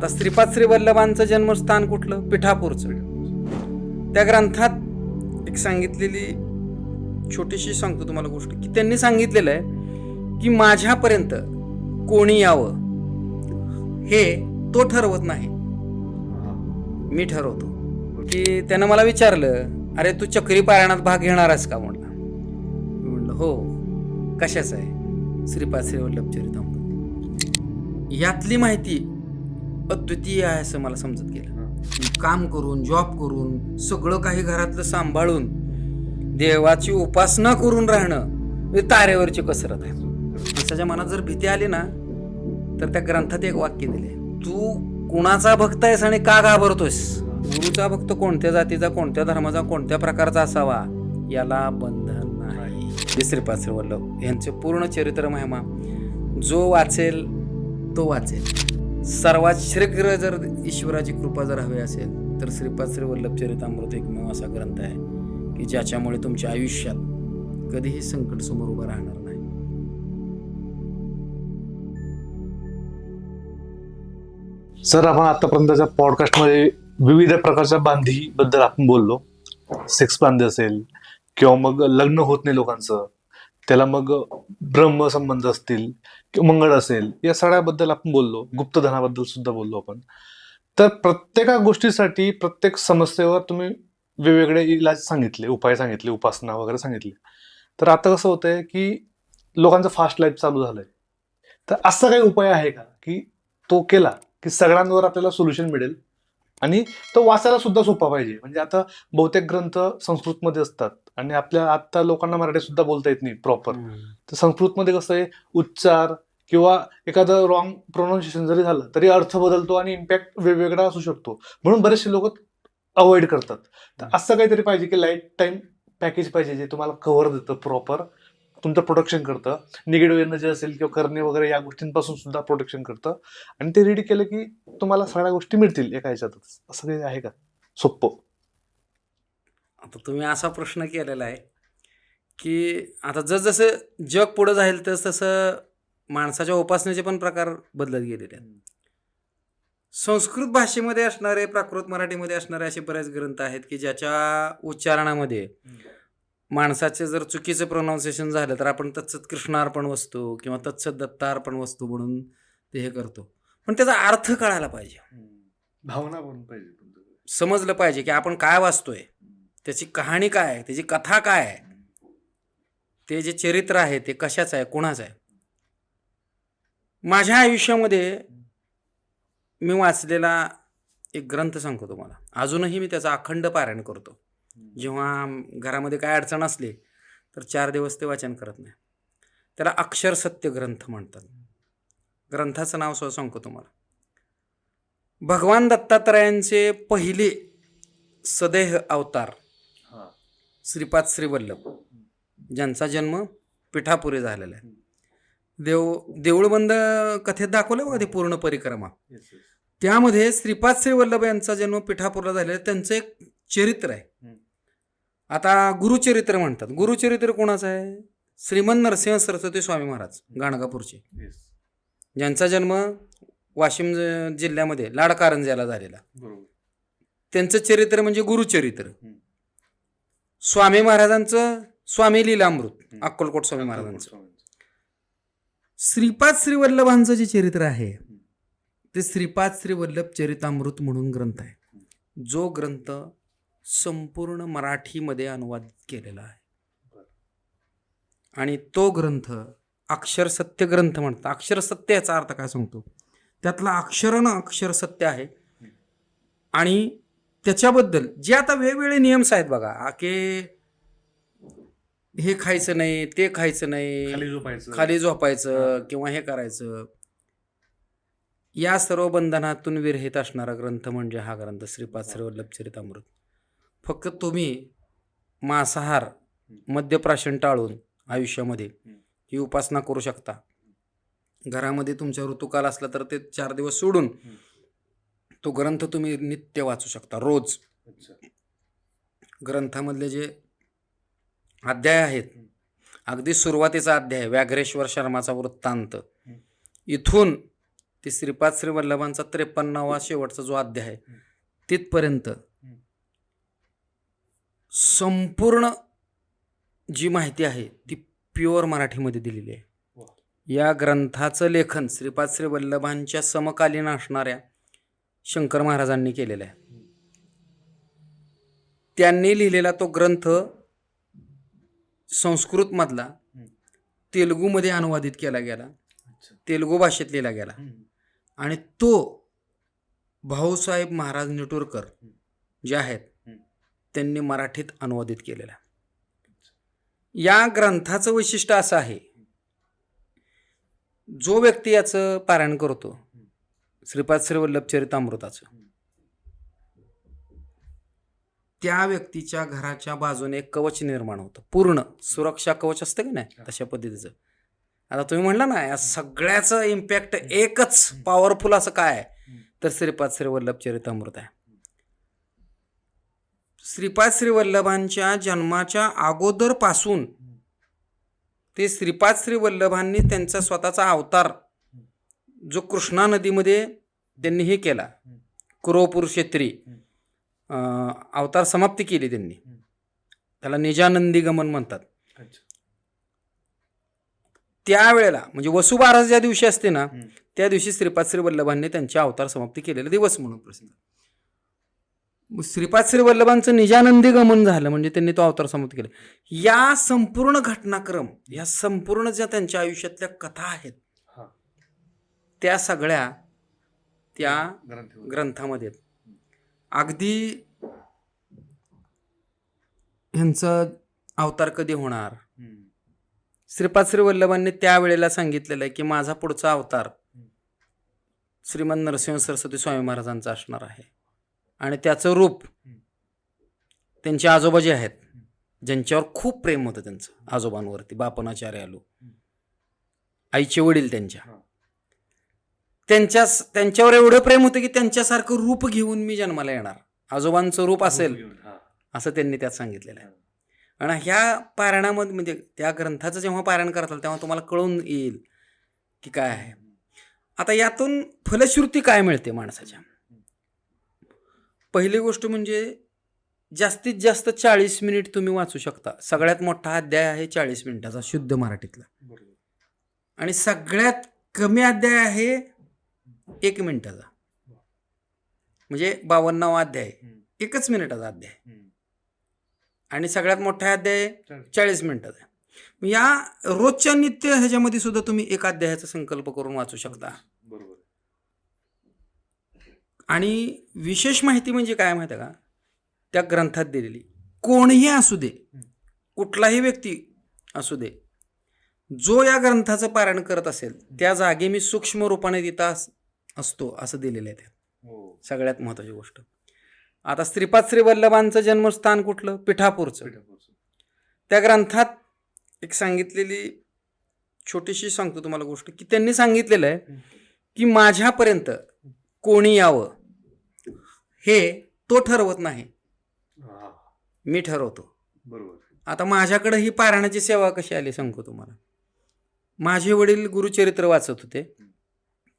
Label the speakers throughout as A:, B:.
A: आता श्रीपाद श्री वल्लभांचं जन्मस्थान कुठलं? पिठापूरचं. त्या ग्रंथात एक सांगितलेली छोटीशी सांगतो तुम्हाला गोष्ट की त्यांनी सांगितलेलं आहे की माझ्यापर्यंत कोणी यावं हे तो ठरवत नाही. मी ठरवतो. की त्यानं मला विचारलं अरे तू चक्री पारायणात भाग घेणार आहेस का? म्हणला मी म्हणलं हो. कशाचं आहे? श्रीपाद श्री वल्लभ चरितामृत. यातली माहिती अद्वितीय आहे असं मला समजत गेलं. काम करून जॉब करून सगळं काही घरातलं सांभाळून देवाची उपासना करून राहणं हे तारेवरची कसरत आहे. माणसाच्या मनात जर भीती आली ना तर त्या ग्रंथात एक वाक्य दिले तू कुणाचा भक्त आहेस आणि का घाबरतोयस? गुरुचा भक्त कोणत्या जातीचा कोणत्या धर्माचा कोणत्या प्रकारचा असावा? याला बंधन नाही. हे श्रीपाद श्री वल्लभ यांचे पूर्ण चरित्र महिमा जो वाचेल तो वाचेल. सर्वात शीघ्र जर ईश्वराची कृपा जर हवी असेल तर श्रीपाद श्री वल्लभ चरितामृत एकमेव असा ग्रंथ आहे की ज्याच्यामुळे तुमच्या आयुष्यात कधीही संकट समोर उभं राहणार नाही.
B: सर आपण आतापर्यंतच्या पॉडकास्टमध्ये विविध प्रकारच्या बांधीबद्दल आपण बोललो. सेक्स बांधी असेल किंवा मग लग्न होत नाही लोकांचं त्याला मग ब्रह्म संबंध असतील किंवा मंगळ असेल या सगळ्याबद्दल आपण बोललो. गुप्तधनाबद्दल सुद्धा बोललो आपण. तर प्रत्येका गोष्टीसाठी प्रत्येक समस्येवर तुम्ही वेगवेगळे इलाज सांगितले उपाय सांगितले उपासना वगैरे सांगितले. तर आता कसं होतंय की लोकांचं फास्ट लाईफ चालू झालंय. तर असा काही उपाय आहे का की तो केला की सगळ्यांवर आपल्याला सोल्युशन मिळेल? आणि तो वाचायला सुद्धा सोपा पाहिजे. म्हणजे आता बहुतेक ग्रंथ संस्कृतमध्ये असतात. आणि आपल्या आता लोकांना मराठी सुद्धा बोलता येत नाही प्रॉपर तर संस्कृतमध्ये कसं आहे उच्चार किंवा एखादं रॉंग प्रोनाऊन्सिएशन जरी झालं तरी अर्थ बदलतो आणि इम्पॅक्ट वेगवेगळा असू शकतो. म्हणून बरेचसे लोक अवॉइड करतात. तर असं काहीतरी पाहिजे की लाईफ टाईम पॅकेज पाहिजे जे तुम्हाला कव्हर देतं प्रॉपर तुमचं प्रोटेक्शन करतं. निगेटिव्ह एनर्जी असेल किंवा करणे वगैरे या गोष्टींपासून सुद्धा प्रोटेक्शन करतं. आणि ते रेडी केलं की तुम्हाला सगळ्या गोष्टी मिळतील एका ह्याच्यातच. असं काही आहे का? सोपं
A: आता तुम्ही असा प्रश्न केलेला आहे की आता जसजसं जग पुढं जाईल तस तसं माणसाच्या उपासनेचे पण प्रकार बदलत गेलेले आहेत. संस्कृत भाषेमध्ये असणारे प्राकृत मराठीमध्ये असणारे असे बरेच ग्रंथ आहेत की ज्याच्या उच्चारणामध्ये माणसाचे जर चुकीचं प्रोनाऊन्सिएशन झालं तर आपण तत्सत कृष्णार्पण वस्तू किंवा तत्सत दत्तार्पण वस्तू म्हणून ते हे करतो. पण त्याचा अर्थ कळायला पाहिजे.
B: भावना पण पाहिजे
A: समजलं पाहिजे की आपण काय वाचतोय. त्याची कहाणी काय आहे? त्याची कथा काय आहे? ते जे चरित्र आहे ते कशाचं आहे? कोणाचं आहे? माझ्या आयुष्यामध्ये मी वाचलेला एक ग्रंथ सांगतो तुम्हाला. अजूनही मी त्याचा अखंड पारायण करतो. जेव्हा घरामध्ये काय अडचण असली तर चार दिवस ते वाचन करत नाही. त्याला अक्षर सत्य ग्रंथ म्हणतात. ग्रंथाचं नाव सुद्धा सांगतो तुम्हाला. भगवान दत्तात्रयांचे पहिले सदेह अवतार श्रीपाद श्रीवल्लभ ज्यांचा जन्म पिठापुरी झालेला आहे. देव देऊळबंद कथेत दाखवलं बघा ते पूर्ण परिक्रमा. त्यामध्ये श्रीपाद श्रीवल्लभ यांचा जन्म पिठापूरला झालेला. त्यांचं एक चरित्र आहे. आता गुरुचरित्र म्हणतात. गुरुचरित्र कोणाचं आहे? श्रीमंत नरसिंह सरस्वती स्वामी महाराज गाणगापूरचे. ज्यांचा जन्म वाशिम जिल्ह्यामध्ये लाडकारंज्याला झालेला. त्यांचं चरित्र म्हणजे गुरुचरित्र. स्वामी महाराजांचं स्वामी लीलामृत अक्कलकोट स्वामी महाराजांचं. श्रीपाद श्रीवल्लभांचं जे चरित्र आहे ते श्रीपाद श्रीवल्लभ चरितामृत म्हणून ग्रंथ आहे. जो ग्रंथ संपूर्ण मराठीमध्ये अनुवादित केलेला आहे. आणि तो ग्रंथ अक्षर सत्य ग्रंथ म्हणतात. अक्षर सत्य याचा अर्थ काय सांगतो? त्यातला अक्षरानं अक्षर सत्य आहे. आणि त्याच्याबद्दल जे आता वेगवेगळे नियम्स आहेत बघा आ की हे खायचं नाही ते खायचं नाही
B: खाली झोपायचं.
A: खाली झोपायचं किंवा हे करायचं. या सर्व बंधनातून विरहित असणारा ग्रंथ म्हणजे हा ग्रंथ श्रीपाद श्रीवल्लभ चरितामृत. फक्त तुम्ही मांसाहार मद्यप्राशन टाळून आयुष्यामध्ये ही उपासना करू शकता. घरामध्ये तुमच्या ऋतुकाल असला तर ते चार दिवस सोडून तो ग्रंथ तुम्ही नित्य वाचू शकता रोज. ग्रंथामधले जे अध्याय आहेत अगदी सुरुवातीचा अध्याय व्याघ्रेश्वर शर्माचा वृत्तांत. इथून ते श्रीपाद श्री वल्लभांचा त्रेपन्नावा शेवटचा जो अध्याय आहे तिथपर्यंत संपूर्ण जी माहिती आहे ती प्युअर मराठीमध्ये दिलेली आहे. या ग्रंथाचं लेखन श्रीपाद श्री वल्लभांच्या समकालीन असणाऱ्या शंकर महाराजांनी केलेलं आहे. त्यांनी लिहिलेला तो ग्रंथ संस्कृतमधला तेलुगूमध्ये अनुवादित केला गेला. तेलुगू भाषेत लिहिला गेला. आणि तो भाऊसाहेब महाराज निटूरकर जे आहेत. त्यांनी मराठीत अनुवादित केलेला. या ग्रंथाचं वैशिष्ट्य असं आहे जो व्यक्ती याचं पारायण करतो श्रीपाद श्री वल्लभ चरितामृताचं त्या व्यक्तीच्या घराच्या बाजूने एक कवच निर्माण होतं. पूर्ण सुरक्षा कवच असतं की नाही? तशा पद्धतीचं. आता तुम्ही म्हणला ना या सगळ्याचं इम्पॅक्ट एकच पॉवरफुल असं काय? तर श्रीपाद श्री वल्लभ चरितामृत आहे. श्रीपाद श्री वल्लभांच्या जन्माच्या अगोदरपासून ते श्रीपाद श्री वल्लभांनी त्यांचा स्वतःचा अवतार जो कृष्णा नदीमध्ये त्यांनी हे केला कुरोपूर क्षेत्री अवतार समाप्ती केली त्यांनी. त्याला निजानंदी गमन म्हणतात त्यावेळेला म्हणजे वसुबारस ज्या दिवशी असते ना. त्या दिवशी श्रीपाद श्री वल्लभांनी त्यांच्या अवतार समाप्ती केलेला दिवस म्हणून प्रसिद्ध. श्रीपाद श्री वल्लभांचं निजानंदी गमन झालं म्हणजे त्यांनी तो अवतार समाप्त केला. या संपूर्ण घटनाक्रम या संपूर्ण ज्या त्यांच्या आयुष्यातल्या कथा आहेत त्या सगळ्या त्या
B: ग्रंथ
A: ग्रंथामध्ये. अगदी ह्यांचं अवतार कधी होणार? श्रीपाद श्री वल्लभांनी त्यावेळेला सांगितलेलं आहे की माझा पुढचा अवतार श्रीमंत नरसिंह सरस्वती स्वामी महाराजांचा असणार आहे. आणि त्याचं रूप त्यांचे आजोबा जे आहेत ज्यांच्यावर खूप प्रेम होतं त्यांचं आजोबांवरती बापनाचार्य आलो आईचे वडील त्यांच्या. त्यांच्या त्यांच्यावर एवढं प्रेम होतं की त्यांच्यासारखं रूप घेऊन मी जन्माला येणार. आजोबांचं रूप असेल. असं त्यांनी त्यात सांगितलेलं आहे. आणि ह्या पारायणामध्ये म्हणजे त्या ग्रंथाचं जेव्हा पारायण करताल तेव्हा तुम्हाला कळून येईल की काय आहे. आता यातून फलश्रुती काय मिळते माणसाच्या? पहिली गोष्ट म्हणजे जास्तीत जास्त चाळीस मिनिट तुम्ही वाचू शकता. सगळ्यात मोठा अध्याय आहे चाळीस मिनिटाचा शुद्ध मराठीतला. आणि सगळ्यात कमी अध्याय आहे एक मिनिटाचा. म्हणजे बावन्नावा अध्याय. एकच मिनिटाचा अध्याय. आणि सगळ्यात मोठा अध्याय चाळीस. मिनिटाचा. या रोजच्या नित्य ह्याच्यामध्ये सुद्धा तुम्ही एक अध्यायाचा संकल्प करून वाचू शकता.
B: बरोबर.
A: आणि विशेष माहिती म्हणजे काय माहिती आहे का? त्या ग्रंथात दिलेली. कोणीही असू दे कुठलाही व्यक्ती असू दे जो या ग्रंथाचं पारायण करत असेल त्या जागी मी सूक्ष्म रूपाने तिथं असतो असं दिलेलं आहे त्यात
B: हो.
A: सगळ्यात महत्वाची गोष्ट. आता श्रीपाद श्री वल्लभांचं जन्मस्थान कुठलं? पिठापूरचं. त्या ग्रंथात एक सांगितलेली छोटीशी सांगतो तुम्हाला गोष्ट की त्यांनी सांगितलेलं आहे की माझ्यापर्यंत कोणी यावं हे तो ठरवत नाही. मी ठरवतो.
B: बरोबर.
A: आता माझ्याकडे ही पारायणाची सेवा कशी आली सांगतो तुम्हाला. माझे वडील गुरुचरित्र वाचत होते.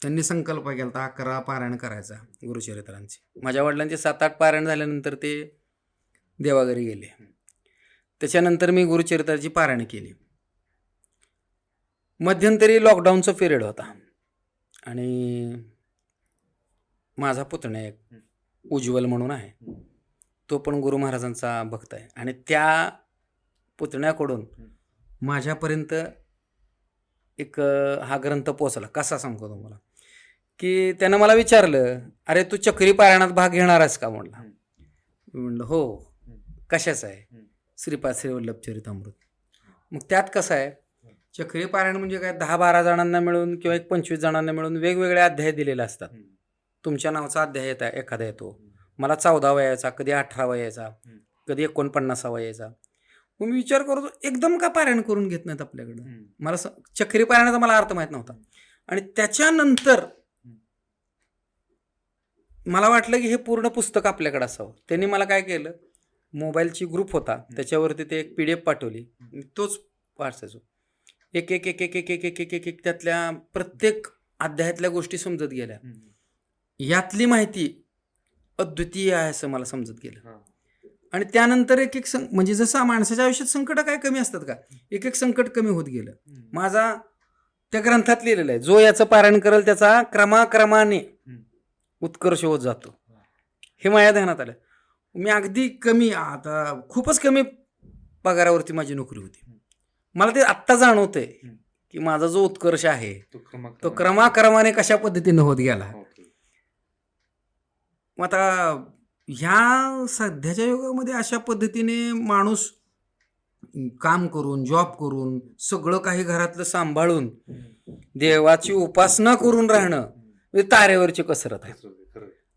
A: त्यांनी संकल्प केला होता अकरा पारायण करायचा गुरुचरित्रांचे माझ्या वडिलांचे सात आठ पारायण झाल्यानंतर ते देवाघरी गेले. त्याच्यानंतर मी गुरुचरित्राची पारायण केली. मध्यंतरी लॉकडाऊनचा पिरियड होता. आणि माझा पुतण्या एक उज्ज्वल म्हणून आहे. तो पण गुरु महाराजांचा भक्त आहे. आणि त्या पुतण्याकडून माझ्यापर्यंत एक हा ग्रंथ पोचला कसा सांगतो तुम्हाला? की त्यानं मला विचारलं अरे तू चक्री पारायणात भाग घेणार आहेस का? म्हणला. मी म्हणलं हो. कशाचं आहे? श्रीपाद श्री वल्लभ चरितामृत मग त्यात कसं आहे चक्री पारायण म्हणजे काय? दहा बारा जणांना मिळून किंवा एक पंचवीस जणांना मिळून वेगवेगळे अध्याय दिलेले असतात. तुमच्या नावाचा अध्याय येता एखादा येतो. मला चौदावा यायचा कधी अठरावा यायचा कधी एकोणपन्नासावा यायचा. मग मी विचार करतो एकदम का पारायण करून घेत नाहीत आपल्याकडं? मला चक्री पारायणाचा मला अर्थ माहीत नव्हता. आणि त्याच्यानंतर मला वाटलं की हे पूर्ण पुस्तक आपल्याकडे असावं. त्यांनी मला काय केलं? मोबाईलची ग्रुप होता. त्याच्यावरती ते एक पी डी एफ पाठवली. तोच वाचायचो एक एक एक एक एक एक एक एक एक एक त्यातल्या प्रत्येक अध्यायातल्या गोष्टी समजत गेल्या. यातली माहिती अद्वितीय आहे असं मला समजत गेलं. आणि त्यानंतर एक एक सं म्हणजे जसं माणसाच्या आयुष्यात संकट काय कमी असतात का? एक एक संकट कमी होत गेलं. माझा त्या ग्रंथात लिहिलेलं आहे जो याचं पारायण करेल त्याचा क्रमाक्रमाने उत्कर्ष होत जातो. हे माझ्या ध्यानात आलं. मी अगदी कमी आता खूपच कमी पगारावरती माझी नोकरी होती. मला ते आत्ता जाणवतंय की माझा जो उत्कर्ष आहे तो क्रमाक्रमाने. कशा पद्धतीने होत गेला. मग आता ह्या सध्याच्या युगामध्ये अशा पद्धतीने माणूस काम करून जॉब करून सगळं काही घरातलं सांभाळून देवाची उपासना करून राहणं म्हणजे तारेवरची कसरत आहे.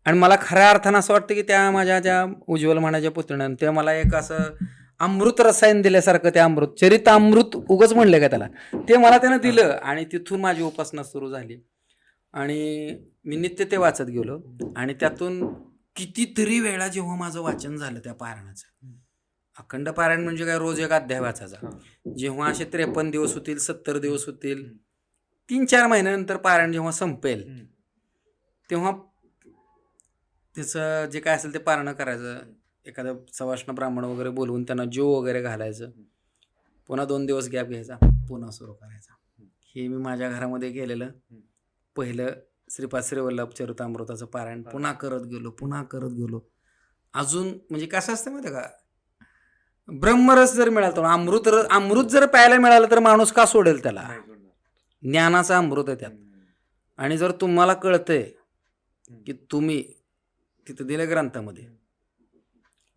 A: आणि मला खऱ्या अर्थानं असं वाटतं की त्या माझ्या ज्या उज्ज्वल मानाच्या पुतण्यानं ते मला एक असं अमृत रसायन दिल्यासारखं ते अमृत चरित अमृत उगच म्हणलं का त्याला? ते मला त्यानं दिलं आणि तिथून माझी उपासना सुरू झाली. आणि मी नित्य ते वाचत गेलो. आणि त्यातून कितीतरी वेळा जेव्हा माझं वाचन झालं त्या पारायणाचं. अखंड पारायण म्हणजे काय? रोज एक अध्याय वाचायचा. जेव्हा असे त्रेपन्न दिवस होतील सत्तर दिवस होतील तीन चार महिन्यानंतर पारायण जेव्हा संपेल तेव्हा त्याचं जे काय असेल ते पारणं करायचं. एखादं सवाष्ण ब्राह्मण वगैरे बोलवून त्यांना जीव वगैरे घालायचं. पुन्हा दोन दिवस गॅप घ्यायचा. पुन्हा सुरू करायचा. हे मी माझ्या घरामध्ये केलेलं. पहिलं श्रीपाद श्रीवल्लभ चरितामृताचं पारायण पुन्हा करत गेलो पुन्हा करत गेलो. अजून म्हणजे कसं असतं माहिती आहे का? ब्रह्मरस जर मिळाला तर अमृत रस अमृत जर प्यायला मिळालं तर माणूस का सोडेल त्याला? ज्ञानाचा अमृत आहे त्यात. आणि जर तुम्हाला कळतंय की तुम्ही तिथं दिलं ग्रंथामध्ये.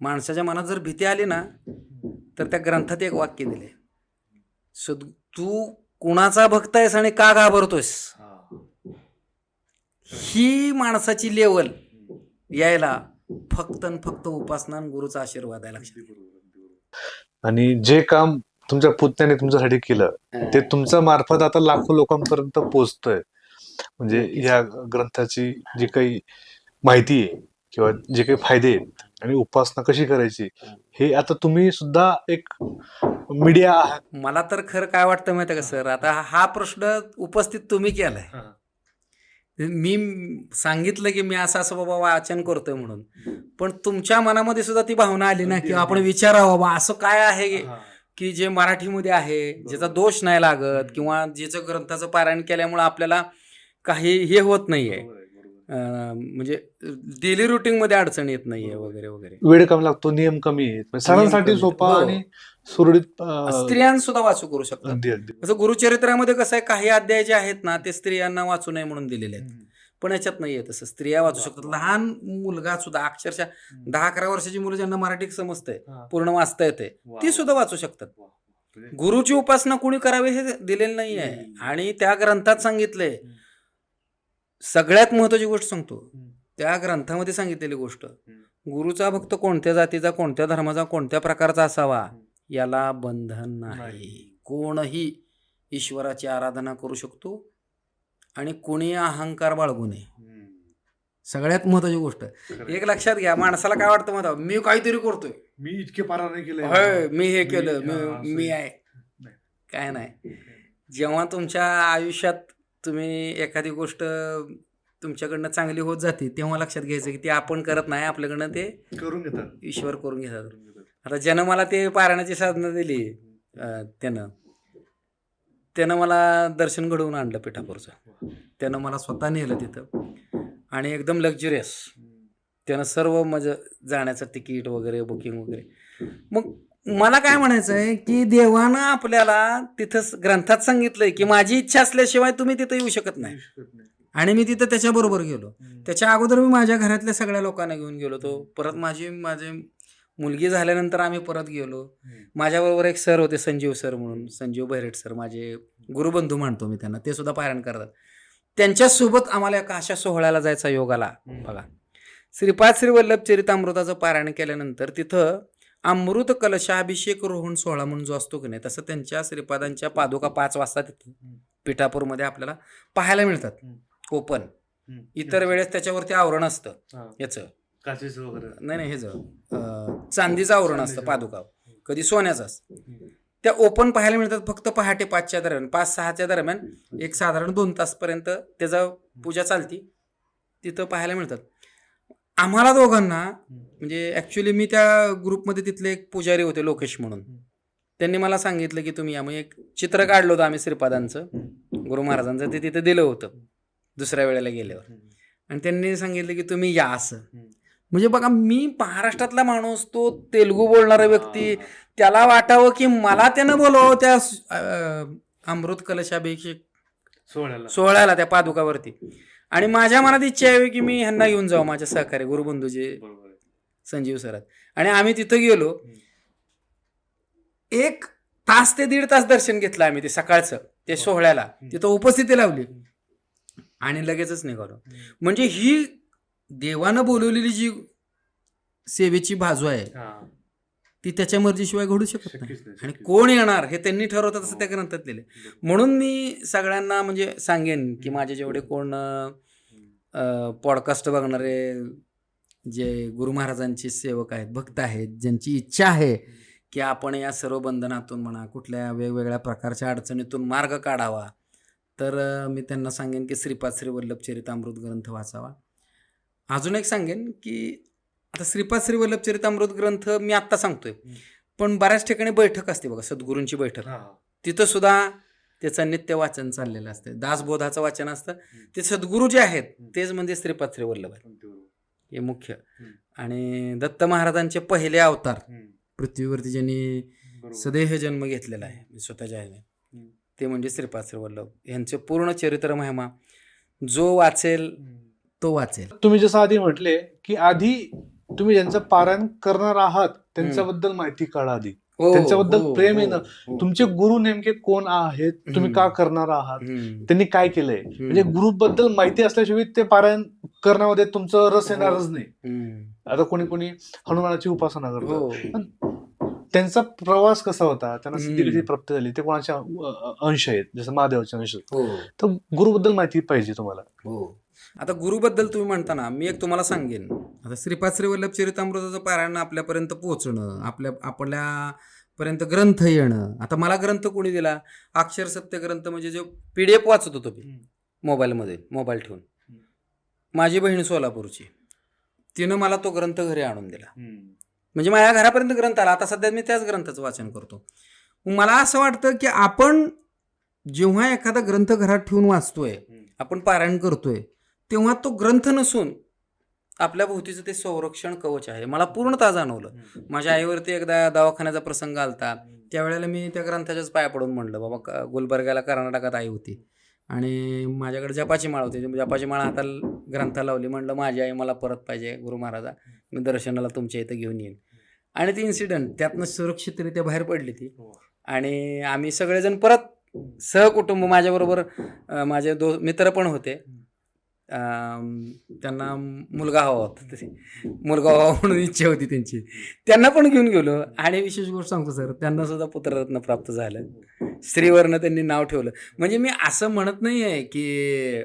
A: माणसाच्या मनात जर भीती आली ना तर त्या ग्रंथात एक वाक्य दिले सद तू कुणाचा भक्त आहेस आणि का घाबरतोयस? ही. माणसाची लेवल यायला फक्त आणि फक्त उपासना गुरुचा आशीर्वाद आहे लक्षात
B: आणि जे काम तुमच्या पुतण्याने तुमच्यासाठी केलं ते तुमच्या मार्फत आता लाखो लोकांपर्यंत पोहोचतंय. म्हणजे या ग्रंथाची जी काही माहिती आहे किंवा जे काही फायदे आहेत आणि उपासना कशी करायची हे आता तुम्ही सुद्धा एक मीडिया आहात.
A: मला तर खरं काय वाटतं माहिती का सर? आता हा प्रश्न उपस्थित तुम्ही केलाय. मी सांगितलं की मी असं असं बाबा वाचन करतोय म्हणून. पण तुमच्या मनामध्ये सुद्धा ती भावना आली ना की आपण विचारावं बाबा असं काय आहे की जे मराठीमध्ये आहे ज्याचा दोष नाही लागत किंवा ज्याचं ग्रंथाचं पारायण केल्यामुळे आपल्याला काही हे होत नाहीये. अं, म्हणजे डेली रुटीन मध्ये अडचण येत नाहीये वगैरे वगैरे.
B: वेळ कमी लागतो नियम कमी आहेत. म्हणजे सरांसाठी
A: कमी.
B: सोपा
A: हो.
B: आणि सुरळीत अं,
A: स्त्रियां सुद्धा वाचू करू शकतात.
B: अगदी अगदी.
A: जसं गुरुचरित्रामध्ये कसं आहे काही अध्याय जे आहेत ना ते स्त्रियांना वाचू नये म्हणून दिलेले आहेत. पण याच्यात नाहीये तसं. स्त्रिया वाचू शकतात. लहान मुलगा सुद्धा अक्षरशः दहा अकरा वर्षाची मुलं ज्यांना मराठी समजतंय पूर्ण वाचता येते ती सुद्धा वाचू शकतात. गुरुची उपासना कुणी करावी हे दिलेलं नाही आहे आणि त्या ग्रंथात सांगितलंय सगळ्यात महत्वाची गोष्ट सांगतो. त्या ग्रंथामध्ये सांगितलेली गोष्ट गुरुचा भक्त कोणत्या जातीचा कोणत्या धर्माचा कोणत्या प्रकारचा असावा याला बंधन नाही. कोणही ईश्वराची आराधना करू शकतो आणि कोणी अहंकार बाळगू नये. सगळ्यात महत्वाची गोष्ट. एक लक्षात घ्या माणसाला काय वाटतं आहे? मी काहीतरी करतोय.
B: मी इतके पारा नाही केले.
A: होय मी हे केलं
B: मी-
A: आहे. काय नाही. जेव्हा तुमच्या आयुष्यात तुम्ही एखादी गोष्ट तुमच्याकडनं चांगली होत जाते तेव्हा लक्षात घ्यायचं की ते आपण करत नाही आपल्याकडनं ते
B: करून घेतात.
A: ईश्वर करून घेतात. आता ज्यानं मला ते पारायणाची साधनं दिली त्यानं त्यानं मला दर्शन घडवून आणलं पिठापूरचं. त्यानं मला स्वतः नेलं तिथं. आणि एकदम लक्झरियस त्यानं सर्व माझं जाण्याचं तिकीट वगैरे बुकिंग वगैरे. मग मला काय म्हणायचं आहे की देवानं आपल्याला तिथं ग्रंथात सांगितलंय की माझी इच्छा असल्याशिवाय तुम्ही तिथं येऊ शकत नाही. आणि मी तिथं त्याच्याबरोबर गेलो. त्याच्या अगोदर मी माझ्या घरातल्या सगळ्या लोकांना घेऊन गेलो तो परत माझी माझी मुलगी झाल्यानंतर आम्ही परत गेलो. माझ्याबरोबर एक सर होते संजीव सर म्हणून संजीव बैरेट सर माझे गुरुबंधू म्हणतो मी त्यांना. ते सुद्धा पारायण करतात. त्यांच्यासोबत आम्हाला एका अशा सोहळ्याला जायचा योग आला. बघा. श्रीपाद श्री वल्लभ चरितामृताचं पारायण केल्यानंतर तिथं अमृत कलशाभिषेक रोहन सोहळा म्हणून जो असतो की नाही तसं त्यांच्या श्रीपादांच्या पादुका पाच वाजता तिथं पिठापूरमध्ये आपल्याला पाहायला मिळतात. ओपन इतर वेळेस त्याच्यावरती आवरण असतं. याचं. नाही नाही हेच चांदीचं आवरण असतं. पादुका. कधी सोन्याचं असतं. त्या ओपन पाहायला मिळतात फक्त पहाटे पाचच्या दरम्यान. पाच सहाच्या दरम्यान एक साधारण दोन तासपर्यंत त्याचा पूजा चालती. तिथं पाहायला मिळतात. आम्हाला दोघांना म्हणजे ॲक्च्युली मी त्या ग्रुपमध्ये तिथले एक पुजारी होते लोकेश म्हणून. त्यांनी मला सांगितलं की तुम्ही या. मग एक चित्र काढलं होतं आम्ही श्रीपादांचं. गुरु महाराजांचं. ते तिथं दिलं होतं. दुसऱ्या वेळेला गेल्यावर. आणि त्यांनी सांगितलं की तुम्ही या असं. म्हणजे बघा मी महाराष्ट्रातला माणूस तो तेलुगू बोलणारा व्यक्ती त्याला वाटावं की मला त्यानं बोलवावं त्या अमृत कलशाभिषेक
B: सोहळ्याला.
A: सोहळ्याला त्या पादुकावरती. आणि माझ्या मनात इच्छा आहे की मी ह्यांना घेऊन जाऊ माझ्या सहकारी गुरुबंधूचे. संजीव सरात. आणि आम्ही तिथं गेलो. एक तास ते दीड तास दर्शन घेतलं आम्ही ते सकाळचं ते सोहळ्याला. तिथं उपस्थिती लावली. आणि लगेचच निघालो. म्हणजे ही देवानं बोलवलेली जी सेवेची बाजू आहे
B: हा.
A: ती त्याच्या मर्जीशिवाय घडू शकत नाही. आणि कोण येणार हे त्यांनी ठरवतात असं त्या ग्रंथात लिहिले म्हणून मी सगळ्यांना म्हणजे सांगेन की माझे जेवढे कोण पॉडकास्ट बघणारे जे गुरु महाराजांचे सेवक आहेत भक्त आहेत ज्यांची इच्छा आहे की आपण या सर्व बंधनातून म्हणा कुठल्या वेगवेगळ्या प्रकारच्या अडचणीतून मार्ग काढावा तर मी त्यांना सांगेन की श्रीपाद श्री वल्लभ चरितामृत ग्रंथ वाचावा. अजून एक सांगेन की आता श्रीपाद श्री वल्लभ चरितामृत ग्रंथ मी आत्ता सांगतोय पण बऱ्याच ठिकाणी बैठक असते बघा सद्गुरूंची बैठक. तिथं सुद्धा त्याचं नित्य वाचन चाललेलं असतं दासबोधाचं वाचन असतं ते सद्गुरू जे आहेत तेच म्हणजे श्रीपाद श्री वल्लभ आहेत हे मुख्य. आणि दत्त महाराजांचे पहिले अवतार. पृथ्वीवरती ज्यांनी. सदेह जन्म घेतलेला आहे स्वतःच्या ह्याने
B: हम्म.
A: ते म्हणजे श्रीपाद श्री वल्लभ यांचे पूर्ण चरित्र महिमा जो वाचेल. तो वाचेल
B: तुम्ही जसं आधी म्हटले की आधी तुम्ही ज्यांचं पारायण करणार आहात त्यांच्याबद्दल माहिती काढा आधी त्यांच्याबद्दल
A: हो,
B: प्रेम
A: हो,
B: येणं.
A: हो.
B: तुमचे गुरु नेमके कोण आहेत? तुम्ही. का करणार आहात. त्यांनी काय केलंय? म्हणजे गुरु बद्दल माहिती असल्याशिवाय ते पारायण करण्यामध्ये तुमचं रस येणारच नाही. आता कोणी कोणी हनुमानाची उपासना करतो
A: हो.
B: त्यांचा प्रवास कसा होता? त्यांना सिद्धी. कशी प्राप्त झाली. ते कोणाच्या अंश आहेत? जसं महादेवाचे अंश
A: हो.
B: तर गुरुबद्दल माहिती पाहिजे तुम्हाला.
A: हो. आता गुरुबद्दल तुम्ही म्हणता ना मी एक तुम्हाला सांगेन. आता श्रीपाद श्री वल्लभ चरितामृताचं पारायण आपल्यापर्यंत पोहोचणं आपल्या आपल्यापर्यंत ग्रंथ येणं. आता मला ग्रंथ कोणी दिला? अक्षर सत्य ग्रंथ म्हणजे जो पी डी एफ वाचत होतो मी मोबाईलमध्ये मोबाईल ठेवून. माझी बहीण सोलापूरची. तिनं मला तो ग्रंथ घरी आणून दिला. म्हणजे माझ्या घरापर्यंत ग्रंथ आला. आता सध्या मी त्याच ग्रंथाचं वाचन करतो. मला असं वाटतं की आपण जेव्हा एखादा ग्रंथ घरात ठेवून वाचतोय आपण पारायण करतोय तेव्हा तो ग्रंथ नसून आपल्या भोवतीचं ते संरक्षण कवच आहे. मला पूर्णतः जाणवलं. माझ्या आईवरती एकदा दवाखान्याचा प्रसंग आलता. त्यावेळेला मी त्या ग्रंथाच्याच पाया पडून म्हणलं बाबा गुलबर्ग्याला कर्नाटकात आई होती. आणि माझ्याकडे जपाची माळ होती. जपाची माळ हाताला ग्रंथाला लावली. म्हणलं माझी आई मला परत पाहिजे गुरु महाराजा. मी दर्शनाला तुमच्या इथं घेऊन येईन. आणि ती इन्सिडेंट त्यातनं सुरक्षितरित्या बाहेर पडली ती. आणि आम्ही सगळेजण परत सहकुटुंब माझ्याबरोबर माझे दो मित्र पण होते. त्यांना मुलगा हवा होता तसे. मुलगा व्हावा म्हणून इच्छा होती त्यांची. त्यांना पण घेऊन गेलो. आणि विशेष गोष्ट सांगतो सर त्यांना सुद्धा पुत्ररत्न प्राप्त झालं. श्रीवरनं त्यांनी नाव ठेवलं. म्हणजे मी असं म्हणत नाही आहे की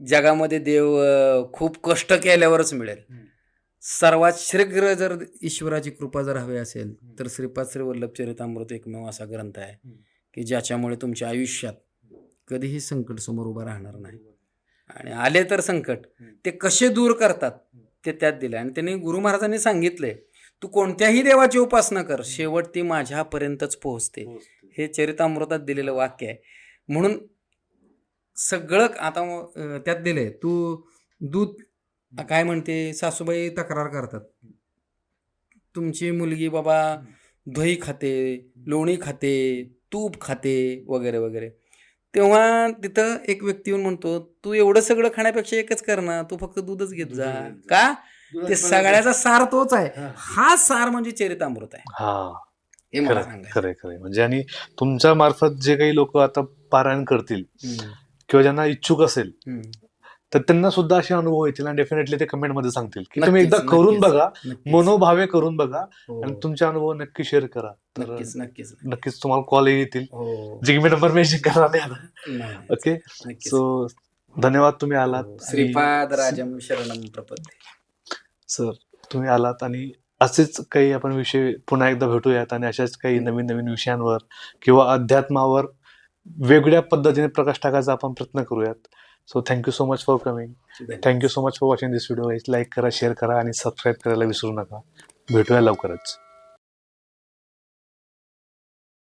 A: जगामध्ये देव खूप कष्ट केल्यावरच मिळेल. सर्वात शीघ्र जर ईश्वराची कृपा जर हवी असेल तर श्रीपाद श्री वल्लभ चरितामृत एकमेव असा ग्रंथ आहे की ज्याच्यामुळे तुमच्या आयुष्यात कधीही संकट समोर उभं राहणार नाही. आणि आले तर संकट. ते कसे दूर करतात ते त्यात दिले आणि त्यांनी गुरु महाराजांनी सांगितले तू कोणत्याही देवाची उपासना कर. शेवट ती माझ्यापर्यंतच पोहोचते. हे चरितामृतात दिलेलं वाक्य आहे. म्हणून सगळं आता त्यात दिलंय तू दूध काय म्हणते? सासूबाई तक्रार करतात. तुमची मुलगी बाबा दही खाते लोणी खाते तूप खाते वगैरे वगैरे. तेव्हा तिथं एक व्यक्ती येऊन म्हणतो तू एवढं सगळं खाण्यापेक्षा एकच कर ना तू फक्त दूधच घेत जा. का? ते सगळ्याचा सार तोच आहे. हा. सार म्हणजे चरितामृत आहे.
B: हा.
A: हे मला
B: खरं
A: सांगायचं.
B: खरंय खरंय म्हणजे आणि तुमच्या मार्फत जे काही लोक आता पारायण करतील किंवा ज्यांना इच्छुक असेल. तर त्यांना सुद्धा असे अनुभव येतील आणि डेफिनेटली ते कमेंटमध्ये सांगतील की तुम्ही एकदा करून बघा. मनोभावे करून बघा
A: हो,
B: आणि तुमचे अनुभव नक्की शेअर करा. तर
A: नक्कीच नक्कीच
B: नक्कीच. तुम्हाला कॉल येतील.
A: हो.
B: जे की मी नंबर मेन्शन नाही. ओके. सो धन्यवाद तुम्ही आलात
A: हो, श्रीपाद राजम शरणम प्रपत्ती
B: सर तुम्ही आलात आणि असेच काही आपण विषय पुन्हा एकदा भेटूयात आणि अशाच काही नवीन नवीन विषयांवर किंवा अध्यात्मावर वेगळ्या पद्धतीने प्रकाश टाकायचा आपण प्रयत्न करूयात. So thank you so much for coming thank you so much for watching this video like करा शेअर करा आणि सबस्क्राईब करायला विसरू नका. भेटूया लवकरच.